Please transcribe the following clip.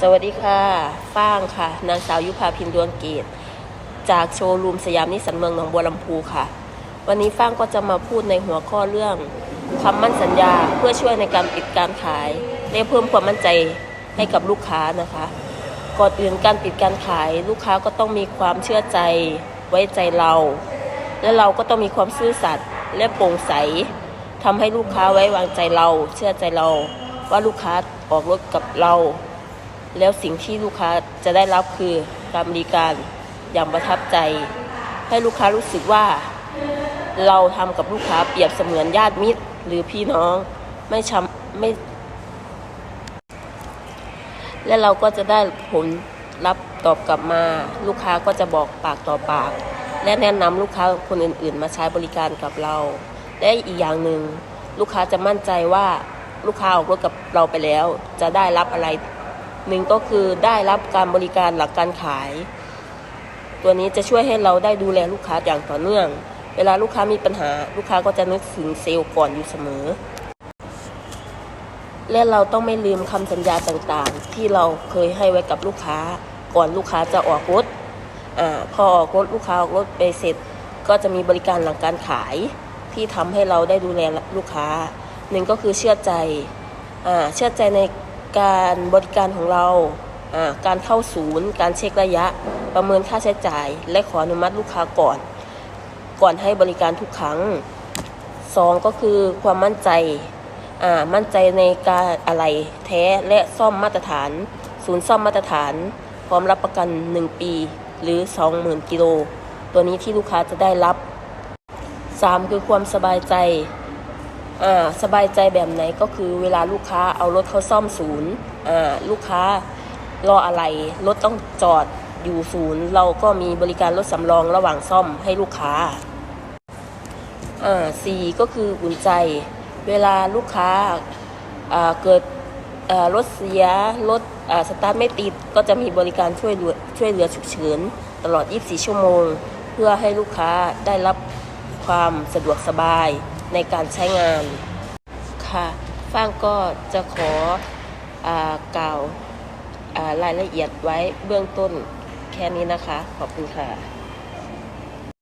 สวัสดีค่ะฟ้างค่ะ นางสาวยุพาพินดวงเกต จากโชว์รูมสยามนิสสันเมืองหนองบัวลำพูค่ะ วันนี้ฟ้างก็จะมาพูดในหัวข้อเรื่องคำมั่นสัญญาเพื่อช่วยในการปิดการขาย และเพิ่มความมั่นใจให้กับลูกค้านะคะก่อนอื่นการปิดการขายลูกค้าก็ต้องมีความเชื่อใจไว้ใจเรา และเราก็ต้องมีความซื่อสัตย์และโปร่งใสทำให้ลูกค้าไว้วางใจเรา เชื่อใจเรา ว่าลูกค้าออกรถกับเรา แล้วสิ่งที่ลูกค้าจะได้รับคือการบริการอย่างประทับใจ ให้ลูกค้ารู้สึกว่า เราทำกับลูกค้าเปรียบเสมือนญาติมิตร หรือพี่น้องไม่ช้ำไม่ และเราก็จะได้ผลรับตอบกลับมา ลูกค้าก็จะบอกปากต่อปาก และแนะนำลูกค้าคนอื่น ๆ มาใช้บริการกับเรา และอีกอย่างหนึ่งลูกค้าจะมั่นใจว่าลูกค้าออกรถกับเราไปแล้ว จะได้รับอะไร หนึ่งก็คือได้รับการบริการหลักการขาย ตัวนี้จะช่วยให้เราได้ดูแลลูกค้าอย่างต่อเนื่อง เวลาลูกค้ามีปัญหา ลูกค้าก็จะนึกถึงเซลล์ก่อนอยู่เสมอ และเราต้องไม่ลืมคำสัญญาต่างๆ ที่เราเคยให้ไว้กับลูกค้า ก่อนลูกค้าจะออกรถอ่าพอออกรถลูกค้าออกรถไปเสร็จ ก็จะมีบริการหลังการขายที่ทำให้เราได้ดูแลลูกค้าหนึ่งก็คือเชื่อใจอ่าเชื่อใจใน การบริการของเราการเข้าศูนย์ การเช็คระยะ ประเมินค่าใช้จ่าย และขออนุมัติลูกค้าก่อน ก่อนให้บริการทุกครั้งสองก็คือความมั่นใจ มั่นใจในการอะไรแท้และซ่อมมาตรฐาน ศูนย์ซ่อมมาตรฐาน พร้อมรับประกัน 1 ปี หรือ 20,000 กิโล ตัวนี้ที่ลูกค้าจะได้รับ 3 คือความสบายใจ สบายใจแบบไหนก็คือเวลาลูกค้าเอารถเข้าซ่อมศูนย์ลูกค้ารออะไรรถต้องจอดอยู่ศูนย์ เราก็มีบริการรถสำรองระหว่างซ่อมให้ลูกค้าสี่ก็คืออุ่นใจ เวลาลูกค้าเกิดรถเสียรถสตาร์ทไม่ติดก็จะมีบริการช่วยเหลือช่วยเหลือฉุกเฉินตลอด 24 ชั่วโมง เพื่อให้ลูกค้าได้รับความสะดวกสบาย ในการใช้งานค่ะฟ้างก็จะขออากล่าวอ่ารายละเอียดไว้เบื้องต้นแค่นี้นะคะ ขอบคุณค่ะ